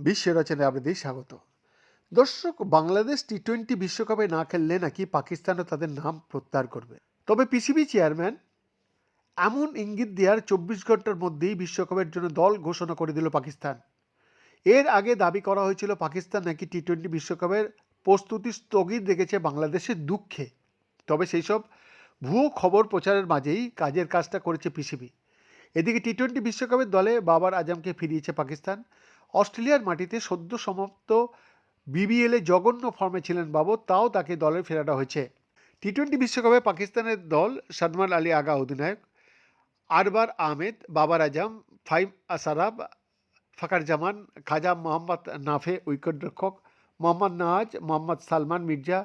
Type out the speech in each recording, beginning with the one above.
বিশ্ব রচনায় আপনাদের স্বাগত। দর্শক, বাংলাদেশ টি টোয়েন্টি বিশ্বকাপে না খেললে নাকি পাকিস্তানও তাদের নাম প্রত্যাহার করবে। তবে পিসিবি চেয়ারম্যান এমন ইঙ্গিত দেওয়ার চব্বিশ ঘণ্টার মধ্যেই বিশ্বকাপের জন্য দল ঘোষণা করে দিল পাকিস্তান। এর আগে দাবি করা হয়েছিল, পাকিস্তান নাকি টি টোয়েন্টি বিশ্বকাপের প্রস্তুতি স্থগিত রেখেছে বাংলাদেশের দুঃখে। তবে সেই সব ভুয়ো খবর প্রচারের মাঝেই কাজের কাজটা করেছে পিসিবি। এদিকে টি টোয়েন্টি বিশ্বকাপের দলে বাবার আজমকে ফিরিয়েছে পাকিস্তান। অস্ট্রেলিয়ার মাটিতে সদ্য সমাপ্ত বিবিএলে জঘন্য ফর্মে ছিলেন বাবর তাও তাকে দলে ফেরানো হয়েছে। টি টোয়েন্টি বিশ্বকাপে পাকিস্তানের দল সাদমান আলী আগা অধিনায়ক, আরবার আহমেদ, বাবার আজম, ফাইম আসারাব, ফাকার জামান, খাজা মোহাম্মদ নাফে উইকেটরক্ষক মোহাম্মদ নওয়াজ মোহাম্মদ সালমান মির্জা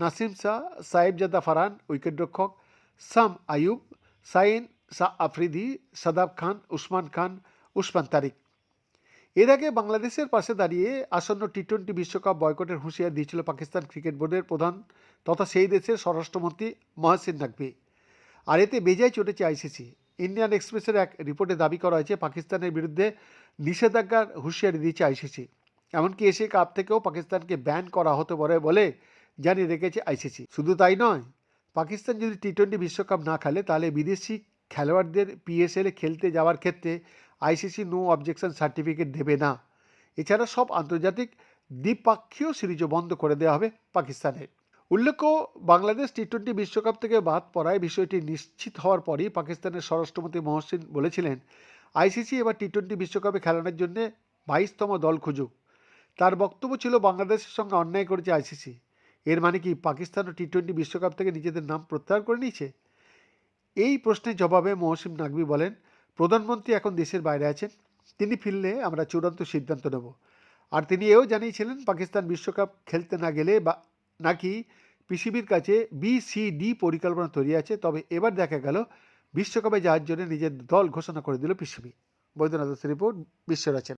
নাসিম শাহ, সাহেবজাদা ফারহান, উইকেটরক্ষক সাম আয়ুব সাইন শাহ আফ্রিদি, সাদাব খান, উসমান খান, উসমান তারিক। এর আগে বাংলাদেশের পাশে দাঁড়িয়ে আসন্ন টি টোয়েন্টি বিশ্বকাপ বয়কটের হুঁশিয়ার দিয়েছিল পাকিস্তান ক্রিকেট বোর্ডের প্রধান তথা সেই দেশের স্বরাষ্ট্রমন্ত্রী মহসিন নাকভি। আর এতে বেজায় চটেছে আইসিসি। ইন্ডিয়ান এক্সপ্রেসের এক রিপোর্টে দাবি করা হয়েছে, পাকিস্তানের বিরুদ্ধে নিষেধাজ্ঞার হুঁশিয়ারি দিয়েছে আইসিসি। এমনকি এশিয়া কাপ থেকেও পাকিস্তানকে ব্যান করা হতে পারে বলে জানিয়ে রেখেছে আইসিসি। শুধু তাই নয়, পাকিস্তান যদি টি টোয়েন্টি বিশ্বকাপ না খেলে, তাহলে বিদেশি খেলোয়াড়দের পিএসএলে খেলতে যাওয়ার ক্ষেত্রে আইসিসি নো অবজেকশন সার্টিফিকেট দেবে না। এছাড়া সব আন্তর্জাতিক দ্বিপাক্ষীয় সিরিজও বন্ধ করে দেওয়া হবে পাকিস্তানের। উল্লেখ্য, বাংলাদেশ টি টোয়েন্টি বিশ্বকাপ থেকে বাদ পড়ায় বিষয়টি নিশ্চিত হওয়ার পরই পাকিস্তানের স্বরাষ্ট্রমন্ত্রী মহসিন বলেছিলেন, আইসিসি এবার টি টোয়েন্টি বিশ্বকাপে খেলানোর জন্য বাইশতম দল খুঁজুক। তার বক্তব্য ছিল, বাংলাদেশের সঙ্গে অন্যায় করেছে আইসিসি। এর মানে কি পাকিস্তানও টি টোয়েন্টি বিশ্বকাপ থেকে নিজেদের নাম প্রত্যাহার করে নিয়েছে? এই প্রশ্নের জবাবে মহসিম নাকবি বলেন, প্রধানমন্ত্রী এখন দেশের বাইরে আছেন। তিনি ফিরলে আমরা চূড়ান্ত সিদ্ধান্ত নেব। আর তিনি এও জানিয়েছিলেন, পাকিস্তান বিশ্বকাপ খেলতে না গেলে বা নাকি পিসিবির কাছে বিসিডি পরিকল্পনা তৈরি আছে। তবে এবার দেখা গেল, বিশ্বকাপে যাওয়ার জন্য নিজের দল ঘোষণা করে দিল পিসিবি বৈদ্যনাথ রিপোর্ট, বিশ্ব রচনা।